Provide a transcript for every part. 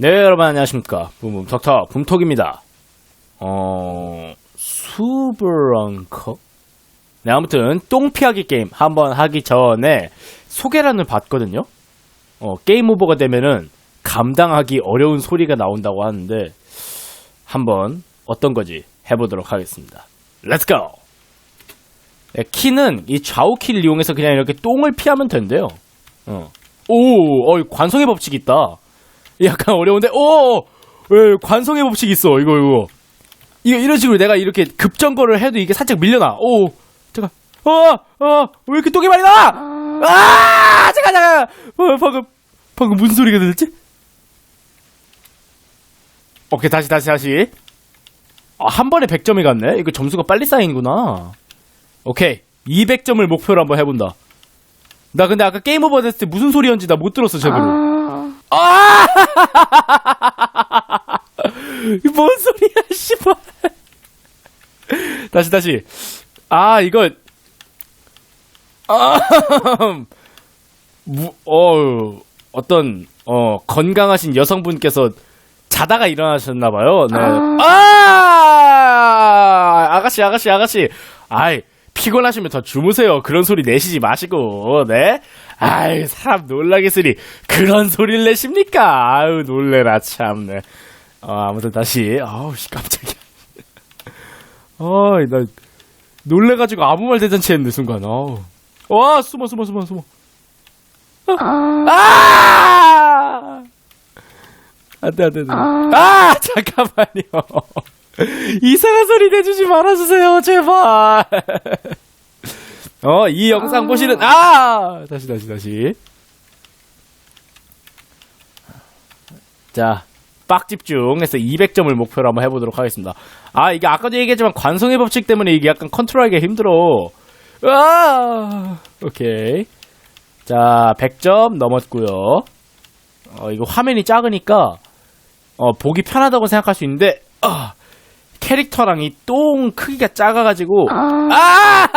네, 여러분 안녕하십니까. 붐붐 턱턱 붐톡입니다. 어, 수브랑커? 네, 아무튼 똥 피하기 게임 한번 하기 전에 소개란을 봤거든요. 어, 게임 오버가 되면은 감당하기 어려운 소리가 나온다고 하는데 한번 어떤 거지 해보도록 하겠습니다. 렛츠고! 네, 키는 이 좌우 키를 이용해서 그냥 이렇게 똥을 피하면 된대요. 어. 오, 어, 관성의 법칙 있다. 약간 어려운데, 오! 왜, 관성의 법칙 있어, 이거, 이거. 이거, 이런 식으로 내가 이렇게 급정거를 해도 이게 살짝 밀려나. 오! 잠깐. 어! 어! 왜 이렇게 똥이 많이 나! 아! 잠깐, 잠깐! 어, 방금, 방금 무슨 소리가 들렸지? 오케이, 다시, 다시, 다시. 아, 한 번에 100점이 갔네? 이거 점수가 빨리 쌓이는구나. 오케이. 200점을 목표로 한번 해본다. 나 근데 아까 게임 오버 됐을 때 무슨 소리였는지 나 못 들었어, 제대로. 아! 이뭔 소리야, 씨발. 다시, 다시. 아, 이거. 아, 무, 어, 어떤, 어, 건강하신 여성분께서 자다가 일어나셨나봐요. 네. 아! 아가씨, 아가씨, 아가씨. 아이, 피곤하시면 더 주무세요. 그런 소리 내시지 마시고, 네? 아이, 사람 놀라겠으니 그런 소리를 내십니까? 아유, 놀래라, 참 네. 어, 아무튼 다시, 아우, 씨, 깜짝이야. 어이, 나, 놀래가지고 아무 말 대잔치 했는데, 순간, 어우. 와, 숨어, 숨어, 숨어, 숨어. 아! 안 돼, 안 돼, 안 돼. 아! 잠깐만요. 이상한 소리 내주지 말아주세요, 제발. 어, 이 영상 보시는, 아! 다시, 다시, 다시. 자, 빡 집중해서 200점을 목표로 한번 해보도록 하겠습니다. 아, 이게 아까도 얘기했지만 관성의 법칙 때문에 이게 약간 컨트롤하기가 힘들어. 아! 오케이. 자, 100점 넘었고요. 어, 이거 화면이 작으니까, 어, 보기 편하다고 생각할 수 있는데, 아! 캐릭터랑 이 똥 크기가 작아가지고, 아!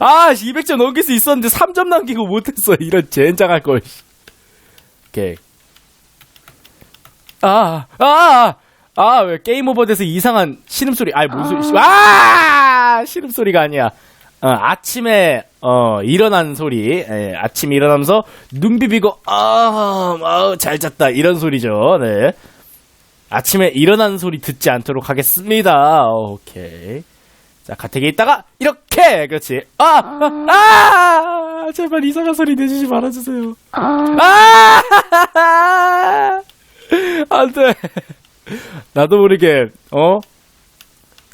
아, 200점 넘길 수 있었는데 3점 남기고 못했어. 이런 젠장할 걸. 오케이. 아, 아, 아, 왜 게임 오버 돼서 이상한 신음소리, 아이, 뭔 소리, 아! 신음소리가 아니야. 어, 아침에, 어, 일어난 소리, 예, 아침에 일어나면서 눈 비비고, 아, 아우, 잘 잤다. 이런 소리죠. 네. 아침에 일어나는 소리 듣지 않도록 하겠습니다. 오케이. 자, 가택에 있다가, 이렇게! 그렇지. 아! 아! 아! 제발 이상한 소리 내주지 말아주세요. 아! 안 돼. 나도 모르게, 어?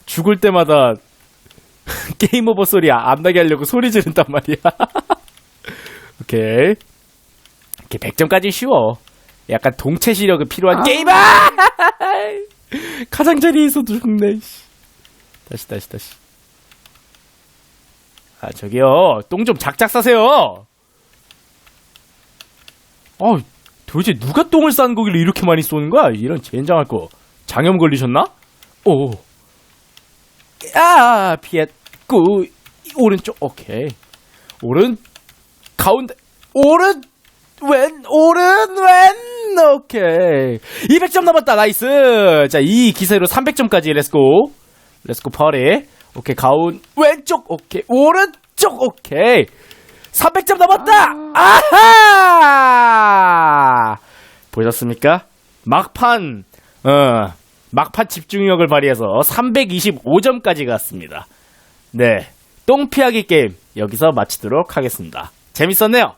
죽을 때마다 게임 오버 소리 안 나게 하려고 소리 지른단 말이야. 오케이. 이렇게 100점까지 쉬워. 약간 동체 시력이 필요한 게임아! 가장자리에서도 죽네, 씨. 다시, 다시, 다시. 아, 저기요. 똥 좀 작작 싸세요. 어, 도대체 누가 똥을 싼 고기를 이렇게 많이 쏘는 거야? 이런 젠장할 거. 장염 걸리셨나? 오. 아, 피했고, 오른쪽, 오케이. 오른, 가운데, 오른, 왼, 오른, 왼, 오케이. 200점 넘었다, 나이스. 자, 이 기세로 300점까지, 렛츠고. 렛츠고, 파리. 오케이, 가운, 왼쪽, 오케이. 오른쪽, 오케이. 300점 넘었다! 아하! 보셨습니까? 막판, 어, 막판 집중력을 발휘해서 325점까지 갔습니다. 네. 똥 피하기 게임 여기서 마치도록 하겠습니다. 재밌었네요.